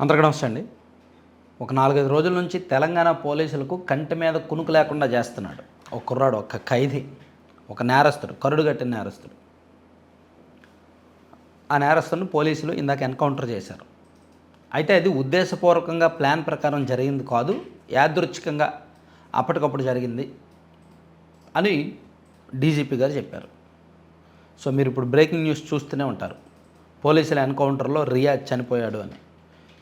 అందరికీ నమస్తే అండి. ఒక నాలుగైదు రోజుల నుంచి తెలంగాణ పోలీసులకు కంటి మీద కునుకు లేకుండా చేస్తున్నాడు. ఒక కుర్రాడు ఒక ఖైదీ ఒక నేరస్తుడు కరుడు కట్టిన నేరస్తుడు. ఆ నేరస్తుడిని పోలీసులు ఇందాక ఎన్కౌంటర్ చేశారు. అయితే అది ఉద్దేశపూర్వకంగా ప్లాన్ ప్రకారం జరిగింది కాదు యాదృచ్ఛికంగా అప్పటికప్పుడు జరిగింది అని డీజీపీ గారు చెప్పారు. సో మీరు ఇప్పుడు బ్రేకింగ్ న్యూస్ చూస్తూనే ఉంటారు. పోలీసుల ఎన్కౌంటర్లో రియాజ్ చనిపోయాడు అని.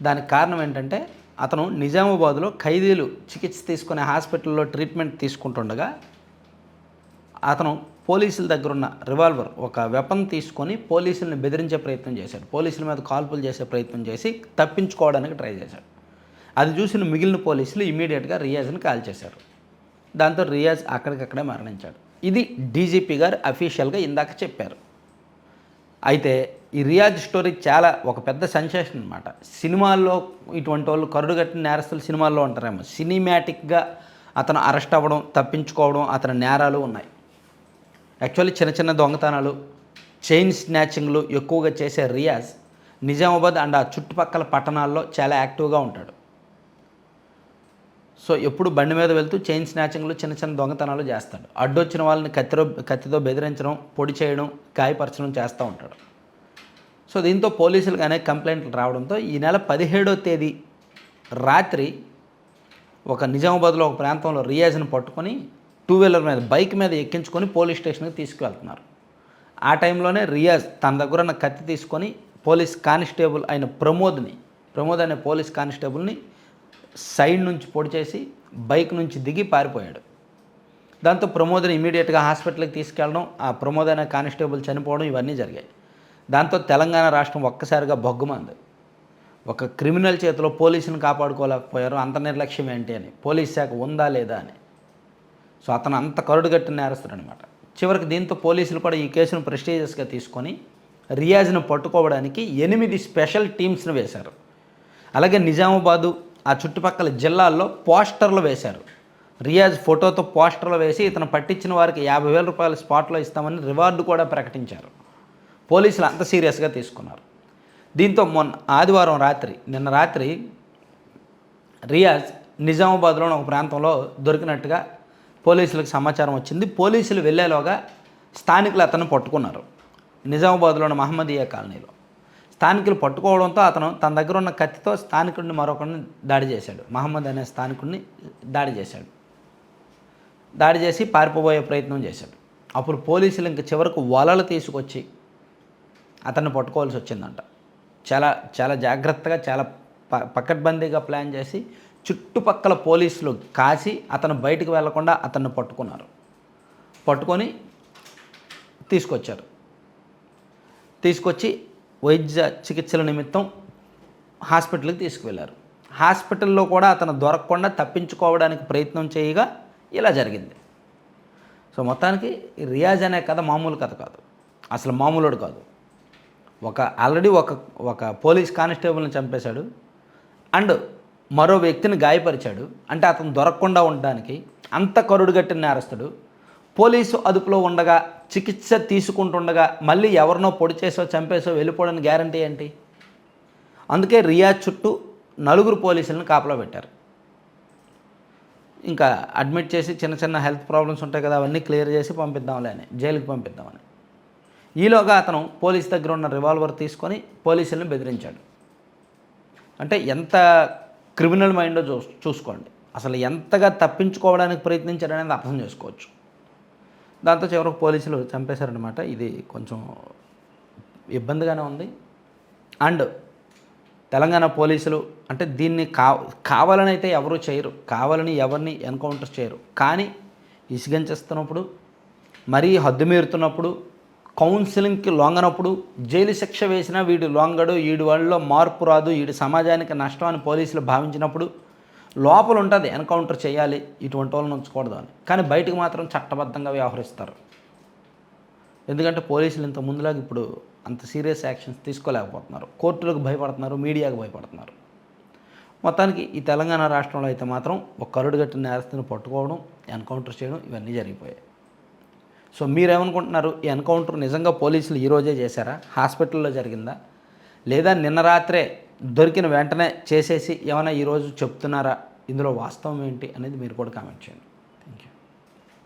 దానికి కారణం ఏంటంటే అతను నిజామాబాద్లో ఖైదీలు చికిత్స తీసుకునే హాస్పిటల్లో ట్రీట్మెంట్ తీసుకుంటుండగా అతను పోలీసుల దగ్గర ఉన్న రివాల్వర్ ఒక వెపన్ తీసుకొని పోలీసుల్ని బెదిరించే ప్రయత్నం చేశాడు. పోలీసుల మీద కాల్పులు చేసే ప్రయత్నం చేసి తప్పించుకోవడానికి ట్రై చేశాడు. అది చూసిన మిగిలిన పోలీసులు ఇమీడియట్గా రియాజ్ని కాల్ చేశారు. దాంతో రియాజ్ అక్కడికక్కడే మరణించాడు. ఇది డీజీపీ గారు అఫీషియల్గా ఇందాక చెప్పారు. అయితే ఈ రియాజ్ స్టోరీ చాలా ఒక పెద్ద సెన్సేషన్ అనమాట సినిమాల్లో ఇటువంటి వాళ్ళు కరుడుగట్టిన నేరస్తులు సినిమాల్లో ఉంటారేమో. సినిమాటిక్గా అతను అరెస్ట్ అవ్వడం తప్పించుకోవడం అతని నేరాలు ఉన్నాయి. యాక్చువల్లీ చిన్న చిన్న దొంగతనాలు చైన్ స్నాచింగ్లు ఎక్కువగా చేసే రియాజ్ నిజామాబాద్ అండ్ ఆ చుట్టుపక్కల పట్టణాల్లో చాలా యాక్టివ్గా ఉంటాడు. సో ఎప్పుడు బండి మీద వెళ్తూ చైన్ స్నాచింగ్లు చిన్న చిన్న దొంగతనాలు చేస్తాడు. అడ్డొచ్చిన వాళ్ళని కత్తితో కత్తితో బెదిరించడం పొడి చేయడం గాయపరచడం చేస్తూ ఉంటాడు. సో దీంతో పోలీసులకు అనేక కంప్లైంట్లు రావడంతో ఈ నెల పదిహేడో తేదీ రాత్రి ఒక నిజామాబాద్లో ఒక ప్రాంతంలో రియాజ్ను పట్టుకొని టూ వీలర్ మీద బైక్ మీద ఎక్కించుకొని పోలీస్ స్టేషన్కి తీసుకువెళ్తున్నారు. ఆ టైంలోనే రియాజ్ తన దగ్గర ఉన్న కత్తి తీసుకొని పోలీస్ కానిస్టేబుల్ అయిన ప్రమోద్ని ప్రమోద్ అనే పోలీస్ కానిస్టేబుల్ని సైడ్ నుంచి పొడి చేసి బైక్ నుంచి దిగి పారిపోయాడు. దాంతో ప్రమోద్ని ఇమీడియట్గా హాస్పిటల్కి తీసుకెళ్ళడం ఆ ప్రమోద్ అనే కానిస్టేబుల్ చనిపోవడం ఇవన్నీ జరిగాయి. దాంతో తెలంగాణ రాష్ట్రం ఒక్కసారిగా బొగ్గుమంది. ఒక క్రిమినల్ చేతిలో పోలీసుని కాపాడుకోలేకపోయారు. అంత నిర్లక్ష్యం ఏంటి అని. పోలీస్ శాఖ ఉందా లేదా అని. సో అతను అంత కరుడుగట్టిన నేరస్తుడు అనమాట చివరికి దీంతో పోలీసులు కూడా ఈ కేసును ప్రెస్టీజియస్గా తీసుకొని రియాజ్ను పట్టుకోవడానికి ఎనిమిది స్పెషల్ టీమ్స్ను వేశారు. అలాగే నిజామాబాదు ఆ చుట్టుపక్కల జిల్లాల్లో పోస్టర్లు వేశారు. రియాజ్ ఫోటోతో పోస్టర్లు వేసి ఇతను పట్టించిన వారికి యాభై వేల రూపాయల స్పాట్లో ఇస్తామని రివార్డు కూడా ప్రకటించారు. పోలీసులు అంత సీరియస్గా తీసుకున్నారు. దీంతో మొన్న ఆదివారం రాత్రి నిన్న రాత్రి రియాజ్ నిజామాబాద్లోని ఒక ప్రాంతంలో దొరికినట్టుగా పోలీసులకు సమాచారం వచ్చింది. పోలీసులు వెళ్ళేలోగా స్థానికులు అతను పట్టుకున్నారు. నిజామాబాద్లోని మహమ్మదీయా కాలనీలో. స్థానికులు పట్టుకోవడంతో అతను తన దగ్గర ఉన్న కత్తితో స్థానికుడిని మరొకరిని దాడి చేశాడు. మహమ్మద్ అనే స్థానికుడిని దాడి చేశాడు. దాడి చేసి పారిపోబోయే ప్రయత్నం చేశాడు. అప్పుడు పోలీసులు ఇంక చివరకు వలలు తీసుకొచ్చి అతన్ని పట్టుకోవాల్సి వచ్చిందంట. చాలా చాలా జాగ్రత్తగా చాలా ప పకడ్బందీగా ప్లాన్ చేసి చుట్టుపక్కల పోలీసులు కాసి అతను బయటకు వెళ్ళకుండా అతన్ని పట్టుకున్నారు. పట్టుకొని తీసుకొచ్చారు. తీసుకొచ్చి వైద్య చికిత్సల నిమిత్తం హాస్పిటల్కి తీసుకువెళ్ళారు. హాస్పిటల్లో కూడా అతను దొరకకుండా తప్పించుకోవడానికి ప్రయత్నం చేయగా ఇలా జరిగింది. సో మొత్తానికి రియాజ్ అనే కథ మామూలు కథ కాదు. అసలు మామూలుడు కాదు. ఒక ఆల్రెడీ ఒక ఒక పోలీస్ కానిస్టేబుల్ని చంపేశాడు. అండ్ మరో వ్యక్తిని గాయపరిచాడు. అంటే అతను దొరకకుండా ఉండడానికి అంత కరుడుగట్టిన నేరస్తుడు. పోలీసు అదుపులో ఉండగా చికిత్స తీసుకుంటుండగా మళ్ళీ ఎవరినో పొడి చేసో చంపేసో వెళ్ళిపోవడానికి గ్యారంటీ ఏంటి? అందుకే రియాజ్ చుట్టూ నలుగురు పోలీసులను కాపలా పెట్టారు. ఇంకా అడ్మిట్ చేసి చిన్న చిన్న హెల్త్ ప్రాబ్లమ్స్ ఉంటాయి కదా అవన్నీ క్లియర్ చేసి పంపిద్దాంలే అని జైలుకి పంపిద్దామని. ఈలోగా అతను పోలీస్ దగ్గర ఉన్న రివాల్వర్ తీసుకొని పోలీసులను బెదిరించాడు. అంటే ఎంత క్రిమినల్ మైండో చూ చూసుకోండి. అసలు ఎంతగా తప్పించుకోవడానికి ప్రయత్నించాడు అనేది అర్థం చేసుకోవచ్చు. దాంతో చివరకు పోలీసులు చంపేశారనమాట ఇది కొంచెం ఇబ్బందిగానే ఉంది. అండ్ తెలంగాణ పోలీసులు అంటే దీన్ని కా కావాలని అయితే ఎవరు చేయరు. కావాలని ఎవరిని ఎన్కౌంటర్ చేయరు. కానీ ఇసుగంచేస్తున్నప్పుడు మరీ హద్దు మీరుతున్నప్పుడు కౌన్సిలింగ్కి లొంగనప్పుడు జైలు శిక్ష వేసినా వీడు లొంగడు వీడి వాళ్ళలో మార్పు రాదు వీడి సమాజానికి నష్టం అని పోలీసులు భావించినప్పుడు లోపల ఉంటుంది ఎన్కౌంటర్ చేయాలి ఇటువంటి వాళ్ళని ఉంచకూడదు అని. కానీ బయటకు మాత్రం చట్టబద్ధంగా వ్యవహరిస్తారు. ఎందుకంటే పోలీసులు ఇంత ముందులాగా ఇప్పుడు అంత సీరియస్ యాక్షన్స్ తీసుకోలేకపోతున్నారు. కోర్టులకు భయపడుతున్నారు మీడియాకు భయపడుతున్నారు. మొత్తానికి ఈ తెలంగాణ రాష్ట్రంలో అయితే మాత్రం ఒక కరుడుగట్టిన నేరస్తుని పట్టుకోవడం ఎన్కౌంటర్ చేయడం ఇవన్నీ జరిగిపోయాయి. సో మీరేమనుకుంటున్నారు ఈ ఎన్కౌంటర్ నిజంగా పోలీసులు ఈరోజే చేశారా? హాస్పిటల్లో జరిగిందా? లేదా నిన్న రాత్రే దొరికిన వెంటనే చేసేసి ఏమైనా ఈరోజు చెప్తున్నారా? ఇందులో వాస్తవం ఏంటి అనేది మీరు కూడా కామెంట్ చేయండి.